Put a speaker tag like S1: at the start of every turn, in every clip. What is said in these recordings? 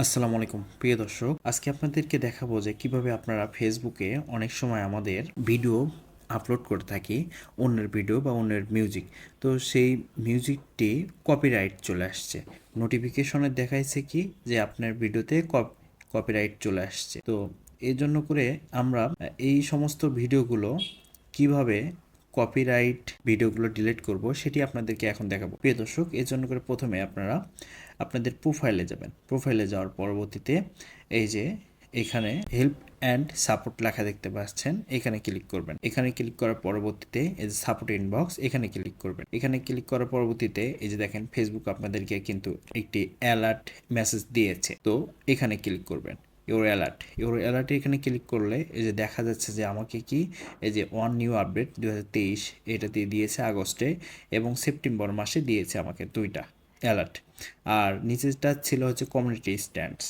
S1: আসসালামু আলাইকুম, প্রিয় দর্শক। আজকে আপনাদেরকে দেখাবো যে কীভাবে আপনারা ফেসবুকে অনেক সময় আমাদের ভিডিও আপলোড করে থাকি, অন্যের ভিডিও বা অন্যের মিউজিক। তো সেই মিউজিকটি কপিরাইট চলে আসছে। নোটিফিকেশনে দেখাইছে কি যে আপনার ভিডিওতে কপিরাইট চলে আসছে। তো এই জন্য করে আমরা এই সমস্ত ভিডিওগুলো কীভাবে কপিরাইট ভিডিওগুলো ডিলিট করব, সেটি আপনাদেরকে এখন দেখাবো। প্রিয় দর্শক, এর জন্য করে প্রথমে আপনারা আপনাদের প্রোফাইলে যাবেন। প্রোফাইলে যাওয়ার পরবর্তীতে এই যে এখানে হেল্প অ্যান্ড সাপোর্ট লেখা দেখতে পাচ্ছেন, এখানে ক্লিক করবেন। এখানে ক্লিক করার পরবর্তীতে এই যে সাপোর্ট ইনবক্স এখানে ক্লিক করবেন। এখানে ক্লিক করার পরবর্তীতে এই যে দেখেন ফেসবুক আপনাদেরকে কিন্তু একটি অ্যালার্ট মেসেজ দিয়েছে। তো এখানে ক্লিক করবেন। Your alert. ইউর অ্যালার্টে এখানে ক্লিক করলে এই যে দেখা যাচ্ছে যে আমাকে কি এই যে ওয়ান নিউ আপডেট দুই হাজার তেইশ এটা দিয়ে দিয়েছে আগস্টে এবং সেপ্টেম্বর মাসে দিয়েছে আমাকে দুইটা অ্যালার্ট। আর নিচেরটা ছিল হচ্ছে কমিউনিটি স্ট্যান্ডস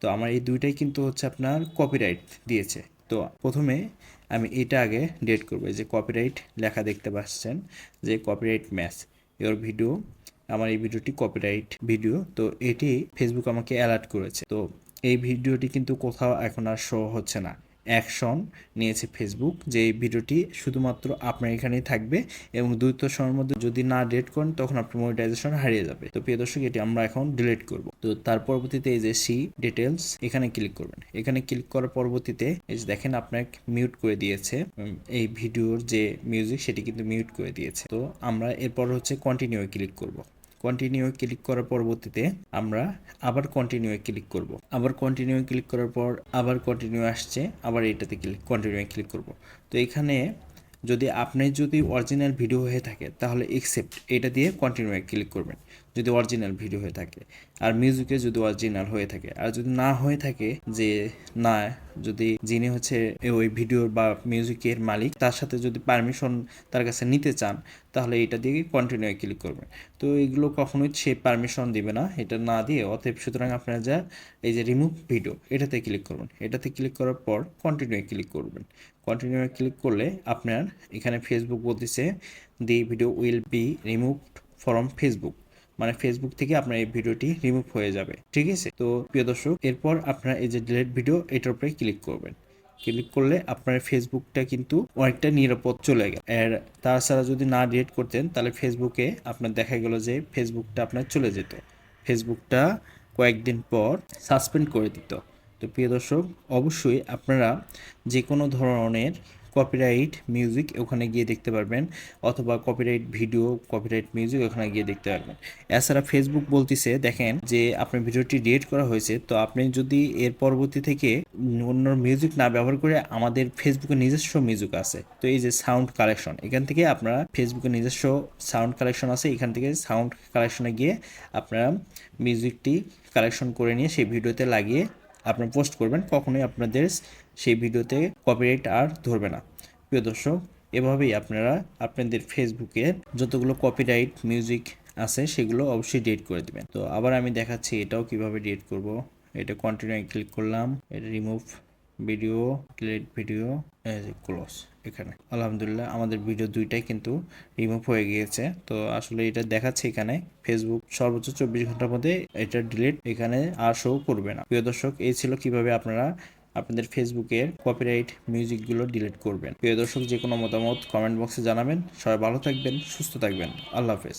S1: তো আমার এই দুইটাই কিন্তু হচ্ছে আপনার কপিরাইট দিয়েছে। তো প্রথমে আমি এটা আগে ডেট করব। এই যে কপিরাইট লেখা দেখতে পাচ্ছেন যে কপিরাইট ম্যাচ ইওর ভিডিও আমার এই ভিডিওটি কপিরাইট ভিডিও তো এটি ফেসবুক আমাকে অ্যালার্ট করেছে। তো এই ভিডিওটি কিন্তু কোথাও এখন আর শো হচ্ছে না। অ্যাকশন নিয়েছে ফেসবুক যে এই ভিডিওটি শুধুমাত্র আপনার এখানেই থাকবে এবং দ্রুত সময়ের মধ্যে যদি না ডিলিট করেন, তখন আপনার মনিটাইজেশন হারিয়ে যাবে। তো প্রিয় দর্শক, এটি আমরা এখন ডিলিট করব। তো তার পরবর্তীতে এই যে সি ডিটেলস এখানে ক্লিক করবেন। এখানে ক্লিক করার পরবর্তীতে এই যে দেখেন, আপনাকে মিউট করে দিয়েছে। এই ভিডিওর যে মিউজিক সেটি কিন্তু মিউট করে দিয়েছে। তো আমরা এরপর হচ্ছে কন্টিনিউ ক্লিক করব। কন্টিনিউ ক্লিক করার পরবর্তীতে আমরা আবার কন্টিনিউ ক্লিক করব। আবার কন্টিনিউ ক্লিক করার পর আবার কন্টিনিউ আসছে, আবার এটাতে ক্লিক কন্টিনিউ ক্লিক করব। তো এখানে যদি আপনি যদি অরিজিনাল ভিডিও হয়ে থাকে, তাহলে একসেপ্ট এটা দিয়ে কন্টিনিউ ক্লিক করবেন। যদি অরিজিনাল ভিডিও হয়ে থাকে। আর মিউজিকে যদি অরিজিনাল হয়ে থাকে। আর যদি না হয়ে থাকে যে না, যদি যিনি হচ্ছে ওই ভিডিওর বা মিউজিকের মালিক, তার সাথে যদি পারমিশন তার কাছে নিতে চান, তাহলে এটা দিয়ে কন্টিনিউ ক্লিক করবেন। তো এগুলো কখনোই সে পারমিশন দিবে না, এটা না দিয়ে। অতএব সুতরাং আপনারা যা এই যে রিমুভ ভিডিও এটাতে ক্লিক করবেন এটাতে ক্লিক করার পর কন্টিনিউ ক্লিক করবেন। কন্টিনিউ ক্লিক করলে আপনার এখানে ফেসবুক বলতেছে the video will be removed from Facebook মানে ফেসবুক থেকে আপনার এই ভিডিওটি রিমুভ হয়ে যাবে। ঠিক আছে? তো প্রিয় দর্শক, এরপর আপনারা এই যে ডিলেট ভিডিও এটার উপরে ক্লিক করবেন। ক্লিক করলে আপনার ফেসবুকটা কিন্তু অনেকটা নিরাপদ চলে গেল আর তাছাড়া যদি না ডিলিট করতেন, তাহলে ফেসবুকে আপনার দেখা গেল যে ফেসবুকটা আপনার চলে যেত। ফেসবুকটা কয়েকদিন পর সাসপেন্ড করে দিত। তো প্রিয় দর্শক, অবশ্যই আপনারা যে কোনো ধরনের কপিরাইট মিউজিক ওখানে গিয়ে দেখতে পারবেন, অথবা কপিরাইট ভিডিও কপিরাইট মিউজিক ওখানে গিয়ে দেখতে পারবেন। এছাড়া ফেসবুক বলতেছে, দেখেন যে আপনার ভিডিওটি ডিলিট করা হয়েছে, তো আপনি যদি এর পরবর্তী থেকে অন্য মিউজিক না ব্যবহার করে আমাদের ফেসবুকে নিজস্ব মিউজিক আছে, তো এই যে সাউন্ড কালেকশন এখান থেকে আপনারা ফেসবুকে নিজস্ব সাউন্ড কালেকশন আছে, এখান থেকে সাউন্ড কালেকশনে গিয়ে আপনারা মিউজিকটি কালেকশন করে নিয়ে সেই ভিডিওতে লাগিয়ে আপনারা পোস্ট করবেন, কখনোই আপনাদের সেই ভিডিওতে কপিরাইট আর ধরবে না। প্রিয় দর্শক, এভাবেই আপনারা আপনাদের ফেসবুকে যতগুলো কপিরাইট মিউজিক আছে, সেগুলো অবশ্যই ডিলিট করে দিবেন। তো আবার আমি দেখাচ্ছি এটাও কীভাবে ডিলিট করব। এটা কন্টিনিউ ক্লিক করলাম, এটা remove video delete video close এখানে। আলহামদুলিল্লাহ, আমাদের ভিডিও দুইটাই কিন্তু রিমুভ হয়ে গিয়েছে। তো আসলে এটা দেখাচ্ছে এখানে ফেসবুক সর্বোচ্চ চব্বিশ ঘণ্টার মধ্যে এটা ডিলিট এখানে আর শো করবে না। প্রিয় দর্শক, এই ছিল কীভাবে আপনারা আপনাদের ফেসবুকের কপিরাইট মিউজিকগুলো ডিলিট করবেন। প্রিয় দর্শক, যে কোনো মতামত কমেন্ট বক্সে জানাবেন। সবাই ভালো থাকবেন, সুস্থ থাকবেন। আল্লাহ হাফেজ।